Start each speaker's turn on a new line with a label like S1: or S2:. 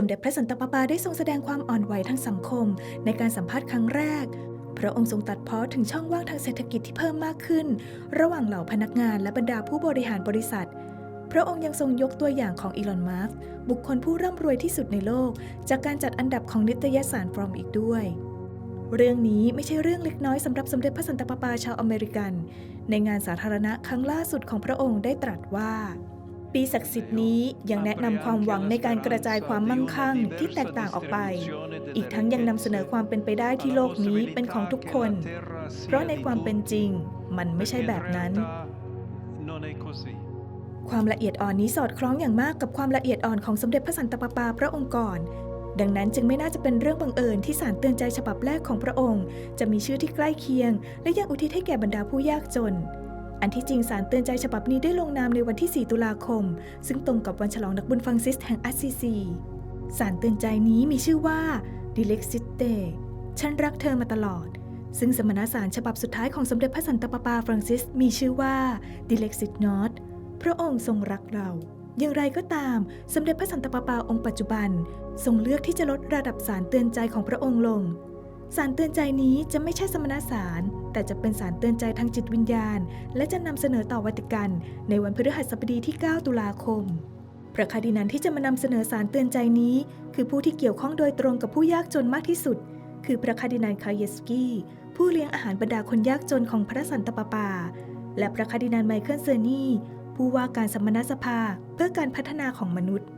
S1: สมเด็จพระสันตะปาปาได้ทรงแสดงความอ่อนไหวทางสังคม ในการสัมภาษณ์ครั้งแรก พระองค์ทรงตัดเพ้อถึงช่องว่างทางเศรษฐกิจที่เพิ่มมากขึ้น ระหว่างเหล่าพนักงานและบรรดาผู้บริหารบริษัท พระองค์ยังทรงยกตัวอย่างของอีลอน มัสก์บุคคลผู้ร่ำรวยที่สุดในโลก จากการจัดอันดับของนิตยสาร From อีกด้วยเรื่องนี้ไม่ใช่เรื่องเล็กน้อยสำหรับสมเด็จพระสันตะปาปาชาวอเมริกัน ในงานสาธารณะครั้งล่าสุดของพระองค์ได้ตรัสว่า ปีศักดิ์สิทธิ์นี้ยังแนะนำความหวังในการกระจายความมั่งคั่งที่แตกต่างออกไป อีกทั้งยังนำเสนอความเป็นไปได้ที่โลกนี้เป็นของทุกคน เพราะในความเป็นจริงมันไม่ใช่แบบนั้น ความละเอียดอ่อนนี้สอดคล้องอย่างมากกับความละเอียดอ่อนของสมเด็จพระสันตะปาปาพระองค์ก่อนดังนั้นจึงไม่น่าจะเป็นเรื่องบังเอิญที่สารเตือนใจฉบับแรกของพระองค์ จะมีชื่อที่ใกล้เคียง และยังอุทิศให้แก่บรรดาผู้ยากจน อันที่จริงสารเตือนใจฉบับนี้ได้ลงนามในวันที่ 4 ตุลาคม ซึ่งตรงกับวันฉลองนักบุญฟรังซิสแห่งอัสซีซีสารเตือนใจนี้มีชื่อว่า d i l e x i t e ฉันรักเธอมาตลอด ซึ่งสมณสารฉบับสุดท้ายของสมเด็จพระสันตะปาปาฟรังซิส มีชื่อว่า d i l e x i t Not พระองค์ทรงรักเราอย่างไรก็ตาม สมเด็จพระสันตะปาปาองค์ปัจจุบัน ทรงเลือกที่จะลดระดับสารเตือนใจของพระองค์ลง สารเตือนใจนี้จะไม่ใช่สมณสารแต่จะเป็นสารเตือนใจทางจิตวิญญาณ และจะนำเสนอต่อวัติกันในวันพฤหัสบดีที่ 9 ตุลาคม พระคาดินันที่จะมานำเสนอสารเตือนใจนี้ คือผู้ที่เกี่ยวข้องโดยตรงกับผู้ยากจนมากที่สุด คือพระคาดินันคาเยสกี้ผู้เลี้ยงอาหารบรรดาคนยากจนของพระสันตะปาปา และพระคาดินันไมเคิลเซอร์นี่ผู้ว่าการสมณสภาเพื่อการพัฒนาของมนุษย์